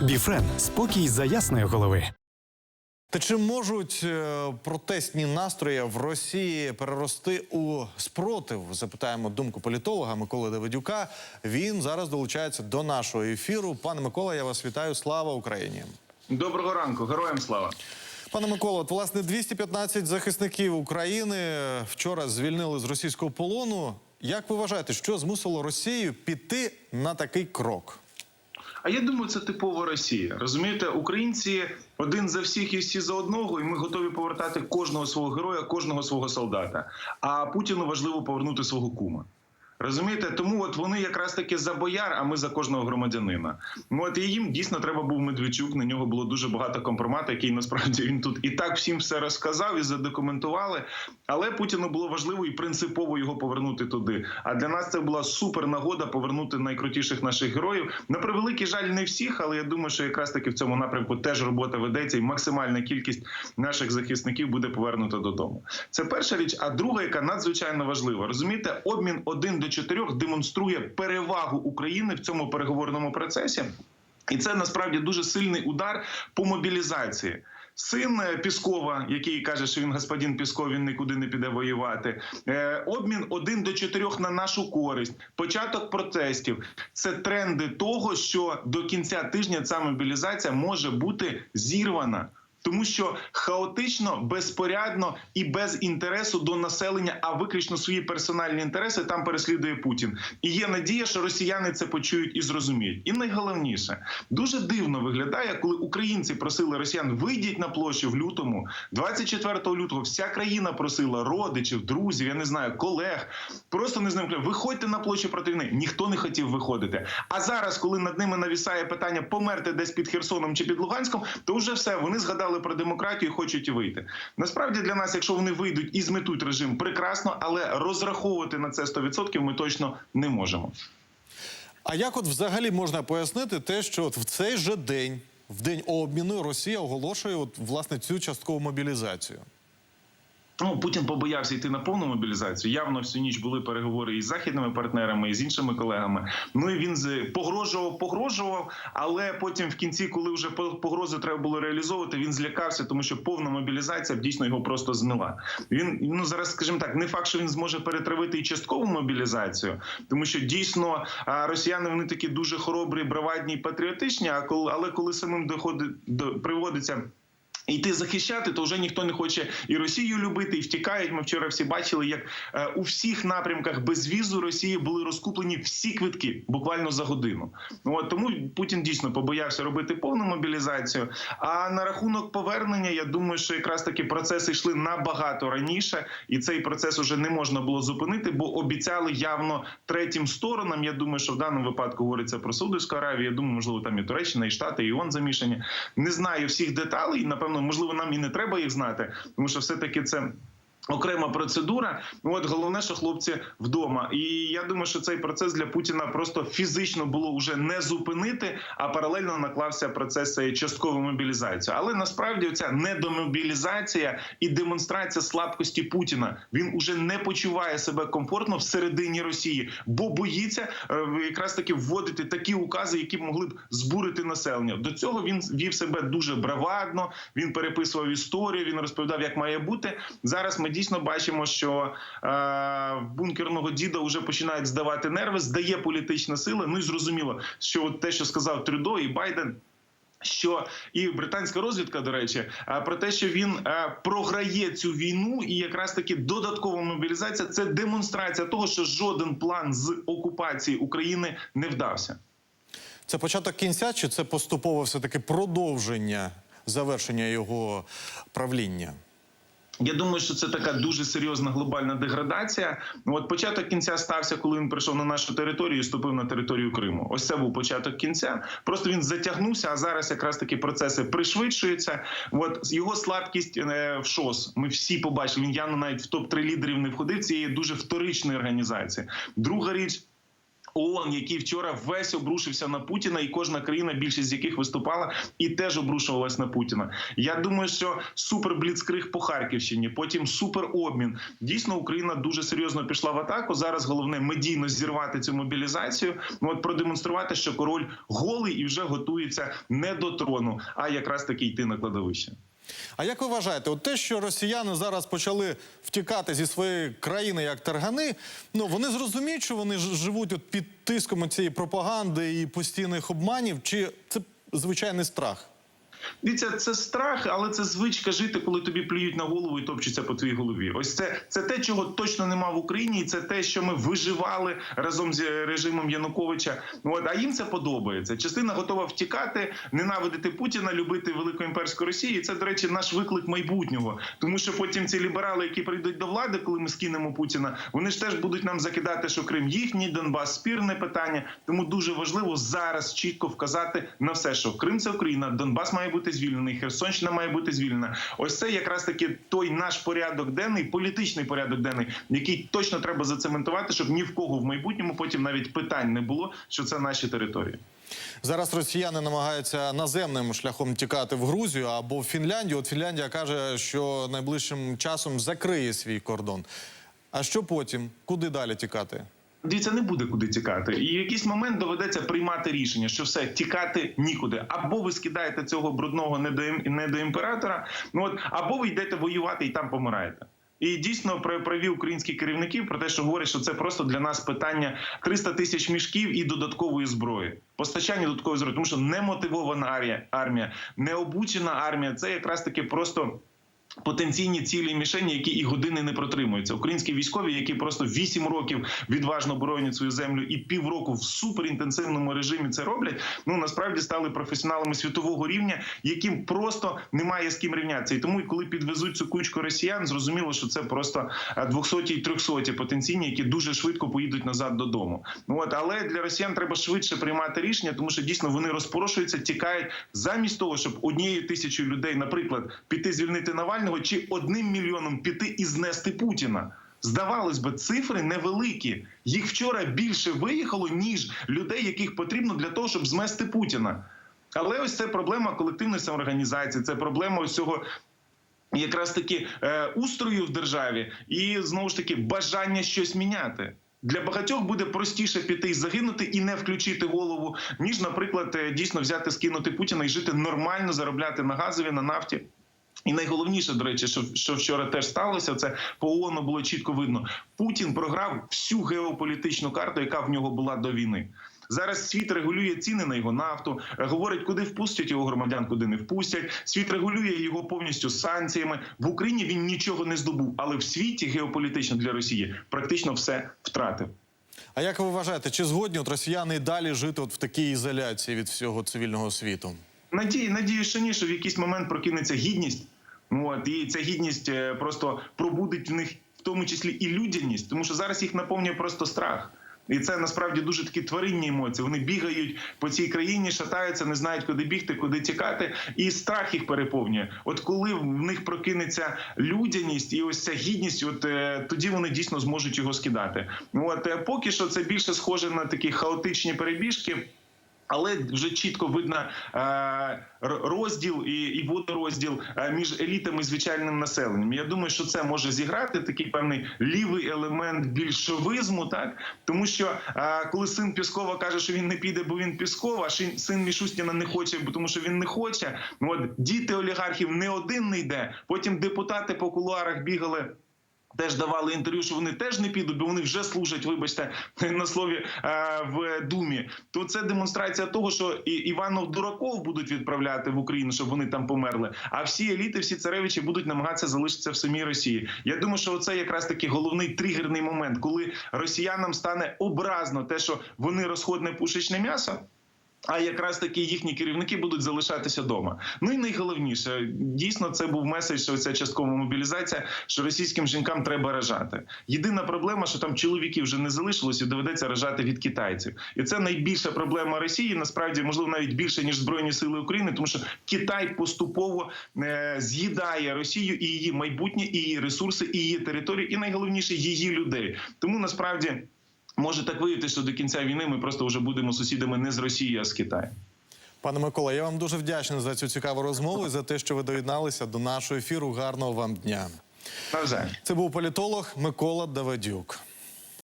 Біфрен спокій за ясної голови. Та чи можуть е, протестні настрої в Росії перерости у спротив? Запитаємо думку політолога Миколи Давидюка. Він зараз долучається до нашого ефіру. Пане Микола, я вас вітаю. Слава Україні! Доброго ранку, героям слава. Пане Микола, от власне 215 захисників України вчора звільнили з російського полону. Як ви вважаєте, що змусило Росію піти на такий крок? А я думаю, це типова Росія. Розумієте, українці один за всіх і всі за одного, і ми готові повертати кожного свого героя, кожного свого солдата. А Путіну важливо повернути свого кума. Розумієте, тому от вони якраз таки за бояр, а ми за кожного громадянина. Ну от і їм дійсно треба був Медведчук. На нього було дуже багато компромату, який насправді він тут і так всім все розказав і задокументували. Але Путіну було важливо і принципово його повернути туди. А для нас це була супер нагода повернути найкрутіших наших героїв. На превеликий жаль, не всіх, але я думаю, що якраз таки в цьому напрямку теж робота ведеться, і максимальна кількість наших захисників буде повернута додому. Це перша річ. А друга, яка надзвичайно важлива, розумієте, обмін один до чотирьох демонструє перевагу України в цьому переговорному процесі. І це насправді дуже сильний удар по мобілізації. Син е, Піскова, який каже, що він господин Пісков, він нікуди не піде воювати. Е, обмін один до чотирьох на нашу користь. Початок протестів це тренди того, що до кінця тижня ця мобілізація може бути зірвана. Тому що хаотично, безпорядно і без інтересу до населення, а виключно свої персональні інтереси там переслідує Путін. І є надія, що росіяни це почують і зрозуміють. І найголовніше дуже дивно виглядає, коли українці просили росіян вийдіть на площу в лютому, 24 лютого. Вся країна просила родичів, друзів, я не знаю, колег. Просто не знаю, виходьте на площу проти війни. Ніхто не хотів виходити. А зараз, коли над ними навісає питання померти десь під Херсоном чи під Луганськом, то вже все вони згадали про демократію хочуть вийти. Насправді для нас, якщо вони вийдуть і зметуть режим, прекрасно, але розраховувати на це 100% ми точно не можемо. А як от взагалі можна пояснити те, що от в цей же день, в день обміну, Росія оголошує от власне цю часткову мобілізацію? Ну, Путін побоявся йти на повну мобілізацію. Явно всю ніч були переговори із західними партнерами, і з іншими колегами. Ну і він погрожував, погрожував. Але потім, в кінці, коли вже погрози треба було реалізовувати, він злякався, тому що повна мобілізація дійсно його просто змила. Він ну зараз, скажімо так, не факт, що він зможе перетравити і часткову мобілізацію, тому що дійсно росіяни вони такі дуже хоробрі, бравадні патріотичні. А коли але коли самим доходить до приводиться. Йти захищати, то вже ніхто не хоче і Росію любити, і втікають. Ми вчора всі бачили, як е, у всіх напрямках без візу Росії були розкуплені всі квитки буквально за годину. Ну, От тому Путін дійсно побоявся робити повну мобілізацію. А на рахунок повернення, я думаю, що якраз таки процеси йшли набагато раніше, і цей процес уже не можна було зупинити, бо обіцяли явно третім сторонам. Я думаю, що в даному випадку говориться про Саудовську Аравію. Я думаю, можливо, там і Туреччина, і Штати, і ООН замішані. Не знаю всіх деталей. Напевно, можливо, нам і не треба їх знати, тому що все таки це. Окрема процедура, от головне, що хлопці вдома, і я думаю, що цей процес для Путіна просто фізично було вже не зупинити, а паралельно наклався процес часткової мобілізації. Але насправді ця недомобілізація і демонстрація слабкості Путіна він уже не почуває себе комфортно всередині Росії, бо боїться е, якраз таки вводити такі укази, які могли б збурити населення. До цього він вів себе дуже бравадно. Він переписував історію. Він розповідав, як має бути. Зараз ми дійсно бачимо, що е, бункерного діда вже починають здавати нерви, здає політична сила. Ну і зрозуміло, що от те, що сказав Трюдо і Байден. Що і британська розвідка, до речі, е, про те, що він е, програє цю війну, і якраз таки додаткова мобілізація це демонстрація того, що жоден план з окупації України не вдався. Це початок кінця, чи це поступово все таки продовження завершення його правління? Я думаю, що це така дуже серйозна глобальна деградація. От початок кінця стався, коли він прийшов на нашу територію і ступив на територію Криму. Ось це був початок кінця. Просто він затягнувся. А зараз якраз такі процеси пришвидшуються. От його слабкість е, в ШОС. Ми всі побачили. Він явно навіть в топ 3 лідерів не входив цієї дуже вторичної організації. Друга річ. ООН, який вчора весь обрушився на Путіна, і кожна країна, більшість з яких виступала, і теж обрушувалась на Путіна. Я думаю, що супербліцкриг по Харківщині, потім суперобмін. Дійсно, Україна дуже серйозно пішла в атаку. Зараз головне медійно зірвати цю мобілізацію. Ну от продемонструвати, що король голий і вже готується не до трону, а якраз таки йти на кладовище. А як ви вважаєте, от те, що росіяни зараз почали втікати зі своєї країни як таргани, ну вони зрозуміють, що вони живуть от під тиском цієї пропаганди і постійних обманів, чи це звичайний страх? Дивіться, це страх, але це звичка жити, коли тобі плюють на голову і топчуться по твоїй голові. Ось це, це те, чого точно нема в Україні, і це те, що ми виживали разом з е, режимом Януковича. От а їм це подобається. Частина готова втікати, ненавидити Путіна, любити велику імперську Росію. І це, до речі, наш виклик майбутнього. Тому що потім ці ліберали, які прийдуть до влади, коли ми скинемо Путіна, вони ж теж будуть нам закидати, що Крим їхній, Донбас спірне питання. Тому дуже важливо зараз чітко вказати на все, що Крим це Україна, Донбас має бути звільнений, Херсонщина має бути звільнена. Ось це якраз таки той наш порядок денний, політичний порядок денний, який точно треба зацементувати, щоб ні в кого в майбутньому потім навіть питань не було, що це наші території. Зараз росіяни намагаються наземним шляхом тікати в Грузію або в Фінляндію. От Фінляндія каже, що найближчим часом закриє свій кордон. А що потім? Куди далі тікати? Дивіться, не буде куди тікати, і в якийсь момент доведеться приймати рішення, що все тікати нікуди. Або ви скидаєте цього брудного недоім- недоімператора, ну от або ви йдете воювати і там помираєте. І дійсно праві українські керівників про те, що говорять, що це просто для нас питання 300 тисяч мішків і додаткової зброї, постачання додаткової зброї, тому що немотивована армія, армія, необучена армія це якраз таки просто. Потенційні цілі мішені, які і години не протримуються. Українські військові, які просто 8 років відважно боронять свою землю і півроку в суперінтенсивному режимі це роблять. Ну насправді стали професіоналами світового рівня, яким просто немає з ким рівнятися. І тому, коли підвезуть цю кучку росіян, зрозуміло, що це просто 200 і 300 потенційні, які дуже швидко поїдуть назад додому. Ну от але для росіян треба швидше приймати рішення, тому що дійсно вони розпорошуються, тікають замість того, щоб однією тисячою людей, наприклад, піти звільнити Навального, чи одним мільйоном піти і знести Путіна. Здавалось би, цифри невеликі. Їх вчора більше виїхало, ніж людей, яких потрібно для того, щоб змести Путіна. Але ось це проблема колективної самоорганізації, це проблема ось цього. Якраз таки е, устрою в державі і знову ж таки бажання щось міняти. Для багатьох буде простіше піти і загинути і не включити голову, ніж, наприклад, е, дійсно взяти, скинути Путіна і жити нормально, заробляти на газові, на нафті. І найголовніше, до речі, що, що вчора теж сталося, це по ООН було чітко видно. Путін програв всю геополітичну карту, яка в нього була до війни. Зараз світ регулює ціни на його нафту, говорить, куди впустять його громадян, куди не впустять. Світ регулює його повністю санкціями. В Україні він нічого не здобув, але в світі геополітично для Росії практично все втратив. А як ви вважаєте, чи згодні от росіяни далі жити от в такій ізоляції від всього цивільного світу? Надію, надію, що ні, що в якийсь момент прокинеться гідність. От, і ця гідність е, просто пробудить в них в тому числі і людяність, тому що зараз їх наповнює просто страх. І це насправді дуже такі тваринні емоції. Вони бігають по цій країні, шатаються, не знають, куди бігти, куди тікати, і страх їх переповнює. От коли в них прокинеться людяність і ось ця гідність, от е, тоді вони дійсно зможуть його скидати. От е, поки що це більше схоже на такі хаотичні перебіжки. Але вже чітко видно е, розділ і, і водорозділ е, між елітами і звичайним населенням. Я думаю, що це може зіграти такий певний лівий елемент більшовизму, так тому що е, коли син Піскова каже, що він не піде, бо він Піскова, а син Мішустіна не хоче, бо тому що він не хоче. Ну от діти олігархів не один не йде. Потім депутати по кулуарах бігали. Теж давали інтерв'ю, що вони теж не підуть, бо вони вже служать, вибачте, на слові е, в думі. То це демонстрація того, що і Іванов дураков будуть відправляти в Україну, щоб вони там померли. А всі еліти, всі царевичі будуть намагатися залишитися в самій Росії. Я думаю, що це якраз таки головний тригерний момент, коли росіянам стане образно те, що вони розходне пушечне м'ясо. А якраз таки їхні керівники будуть залишатися вдома. Ну і найголовніше, дійсно, це був меседж, що ця часткова мобілізація, що російським жінкам треба рожати. Єдина проблема, що там чоловіків вже не залишилось і доведеться рожати від китайців. І це найбільша проблема Росії. Насправді, можливо, навіть більше ніж збройні сили України, тому що Китай поступово е, з'їдає Росію і її майбутнє, і її ресурси, і її територію, і найголовніше її людей. Тому насправді. Може так виявити, що до кінця війни ми просто вже будемо сусідами не з Росії, а з Китаю. Пане Микола, я вам дуже вдячний за цю цікаву розмову і за те, що ви доєдналися до нашого ефіру. Гарного вам дня. Це був політолог Микола Давидюк.